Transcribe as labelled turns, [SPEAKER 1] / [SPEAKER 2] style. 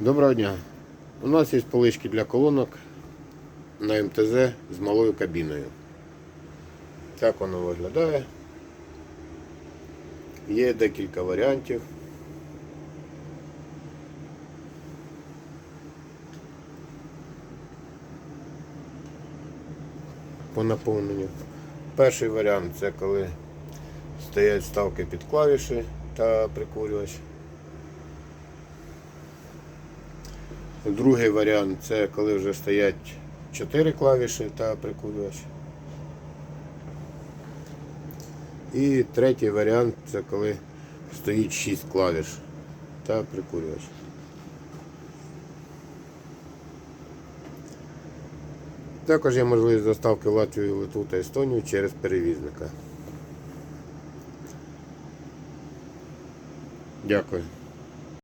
[SPEAKER 1] Доброго дня. У нас є полички для колонок на МТЗ з малою кабіною. Так воно виглядає. Є декілька варіантів. По наповненню. Перший варіант це коли стоять вставки під клавіші та прикурювач. Другий варіант це коли вже стоять 4 клавіші та прикурювач. І третій варіант це коли стоїть 6 клавіш та прикурювач. Також є можливість доставки в Латвію, Литву та Естонію через перевізника. Дякую.